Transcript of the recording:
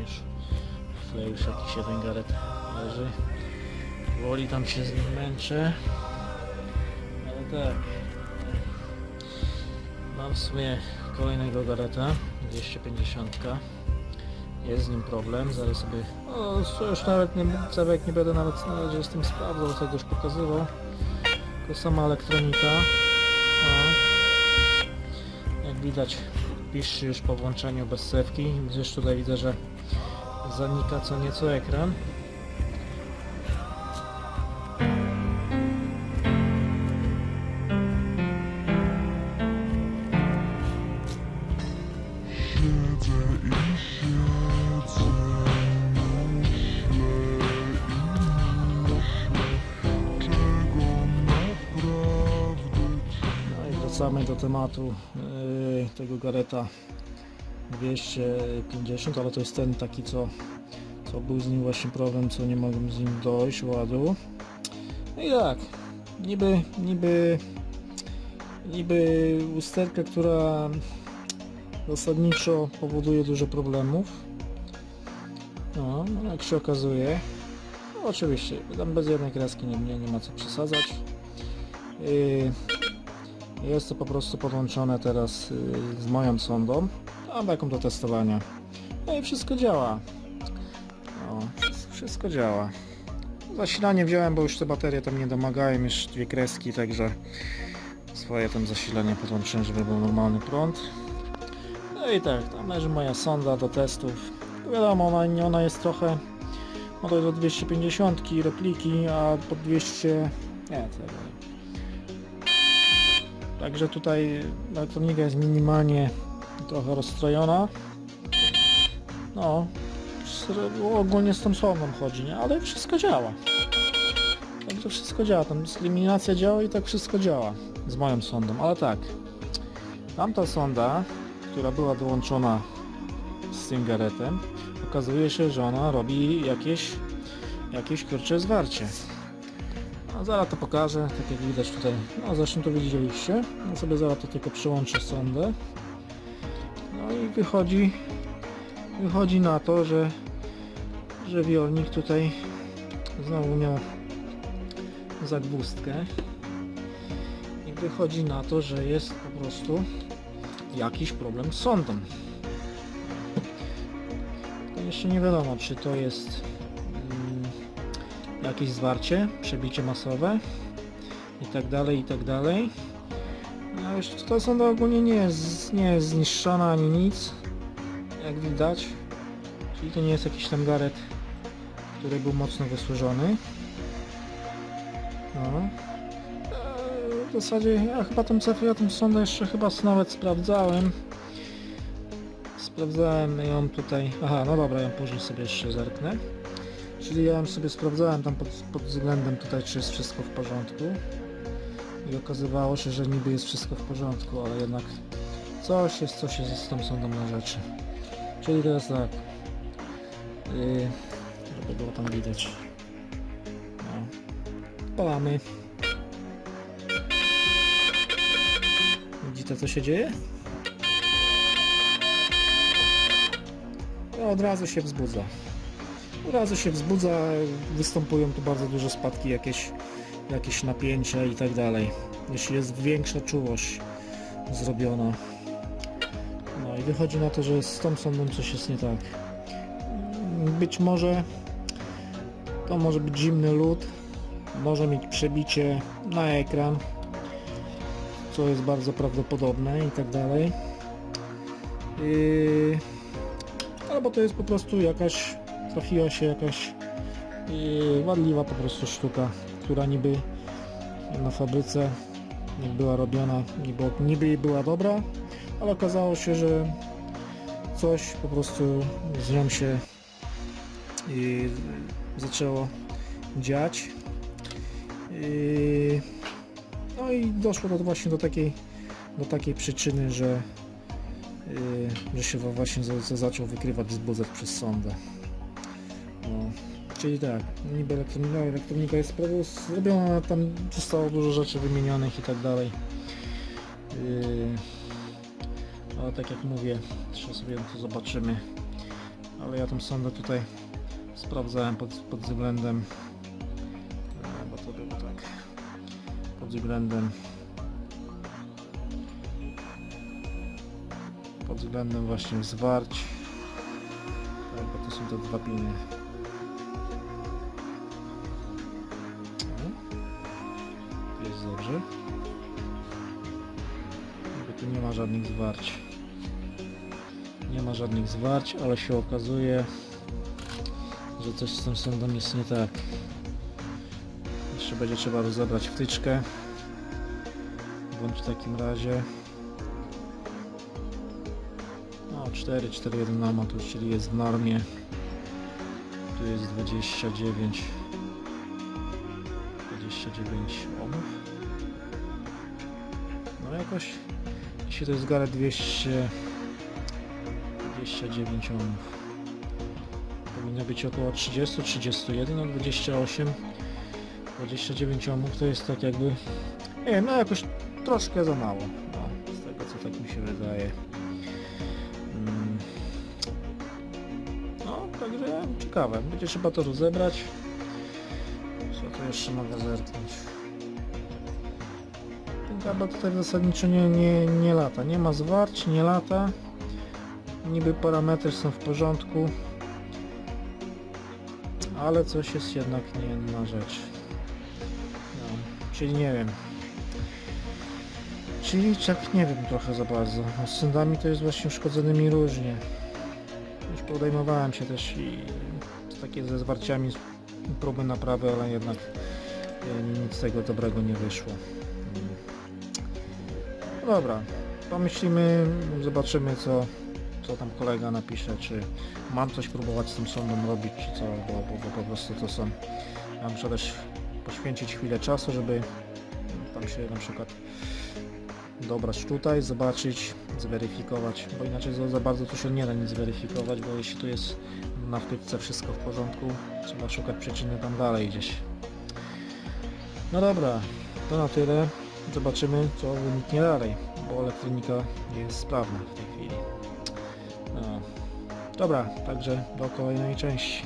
już tle już jakiś jeden garet leży. Woli tam się z nim męczę. Ale tak. Mam w sumie kolejnego gareta, 250. Jest z nim problem, zaraz sobie... O, to już nawet nie, cewek nie będę nawet na razie z tym sprawdzał, tego już pokazywał. Tylko sama elektronika. O. Jak widać piszczy już po włączeniu bez sewki, gdyż tutaj widzę, że zanika co nieco ekran. No wracamy do tematu yy, tego Gareta 250, ale to jest ten taki, co, co był z nim właśnie problem, co nie mogłem z nim dojść ładu. No i tak, niby, niby, niby usterka, która zasadniczo powoduje dużo problemów. No, no jak się okazuje, no oczywiście, tam bez jednej kreski nie, nie, nie ma co przesadzać. Yy, jest to po prostu podłączone teraz y, z moją sondą. Mam taką do testowania. No i wszystko działa. O, wszystko- działa. Zasilanie wziąłem, bo już te baterie tam nie domagają, już dwie kreski, także swoje tam zasilanie podłączyłem, żeby był normalny prąd. No i tak, tam leży moja sonda do testów. Wiadomo, ona, ona jest trochę no to jest do 250 repliki, a po 200 nie, co. Także tutaj elektronika jest minimalnie trochę rozstrojona. No, ogólnie z tą sondą chodzi, nie? Ale wszystko działa. Także wszystko działa, tam eliminacja działa i tak wszystko działa z moją sondą, ale tak. Tamta sonda, która była dołączona z tym garetem, okazuje się, że ona robi jakieś, jakieś kurcze zwarcie. A zaraz to pokażę, tak jak widać tutaj, no zresztą to widzieliście. Ja sobie zaraz to tylko przyłączę sondę. I wychodzi, wychodzi na to, że, że wiolnik tutaj znowu miał zagwózdkę. I wychodzi na to, że jest po prostu jakiś problem z. To jeszcze nie wiadomo, czy to jest mm, jakieś zwarcie, przebicie masowe i tak dalej, i tak dalej. No już ta sonda ogólnie nie jest, nie jest zniszczona ani nic, jak widać. Czyli to nie jest jakiś tam garet, który był mocno wysłużony. No. Eee, W zasadzie ja chyba tą cefę, ja tą sondę jeszcze chyba nawet sprawdzałem. Sprawdzałem ją tutaj. Aha, no dobra, ją później sobie jeszcze zerknę. Czyli ja ją sobie sprawdzałem tam pod, pod względem tutaj, czy jest wszystko w porządku. I okazywało się, że niby jest wszystko w porządku, ale jednak coś jest, coś jest z tą sondą na rzeczy. Czyli teraz tak. Yy, żeby było tam widać. No. Palamy. Widzicie co się dzieje? No, od razu się wzbudza. Od razu się wzbudza, występują tu bardzo duże spadki, jakieś, jakieś napięcia i tak dalej. Jeśli jest większa czułość zrobiona. No i wychodzi na to, że z tą sondą coś jest nie tak. Być może to może być zimny lód, może mieć przebicie na ekran, co jest bardzo prawdopodobne i tak dalej. Yy, albo to jest po prostu jakaś, trafiła się jakaś yy, wadliwa po prostu sztuka, która niby na fabryce jak była robiona, niby, niby była dobra, ale okazało się, że coś po prostu z nią się yy, zaczęło dziać. Yy, no i doszło do, właśnie do takiej, do takiej przyczyny, że, yy, że się właśnie za, za zaczął wykrywać wzbudzać przez sondę. No, czyli tak, niby elektronika, elektronika jest prawie zrobiona, tam zostało dużo rzeczy wymienionych i tak dalej. Yy, ale tak jak mówię, jeszcze sobie to zobaczymy. ale ja tą sondę tutaj sprawdzałem pod, pod względem e, bo to było tak pod względem pod względem właśnie zwarć tak, to są te dwa piny O, jest dobrze Jakby tu nie ma żadnych zwarć nie ma żadnych zwarć, ale się okazuje, że coś z tym sądem jest nie tak. Jeszcze będzie trzeba rozebrać wtyczkę. Bądź w takim razie no 4, 4, 1 na tu, czyli jest w normie. Tu jest 29 29 ohmów. Jakoś jeśli to jest Gareth 200 29 ohmów. Powinno być około 30, 31, no 28, 29 ohmów to jest tak jakby, nie no jakoś troszkę za mało, no, z tego co tak mi się wydaje. Mm. No, także ciekawe, będzie trzeba to rozebrać. Co tu jeszcze mogę zerknąć? Kabel tutaj zasadniczo nie, nie, nie lata, nie ma zwarć, nie lata. Niby parametry są w porządku. Ale coś jest jednak nie na rzecz. No, czyli nie wiem. Czyli tak nie wiem trochę za bardzo. No, z sędami to jest właśnie uszkodzonymi różnie. Już podejmowałem się też i takie ze zwarciami próby naprawy, ale jednak e, nic z tego dobrego nie wyszło dobra pomyślimy, zobaczymy co co tam kolega napisze, czy mam coś próbować z tym sondą robić, czy co, bo, bo, bo po prostu to są, ja muszę też poświęcić chwilę czasu, żeby tam się na przykład dobrać tutaj, zobaczyć, zweryfikować, bo inaczej za, za bardzo tu się nie da nic zweryfikować, bo jeśli tu jest na wtyczce wszystko w porządku, trzeba szukać przyczyny tam dalej gdzieś. No dobra, to na tyle. Zobaczymy co wyniknie dalej, bo elektronika jest sprawna w tej chwili. No. Dobra, także do kolejnej części.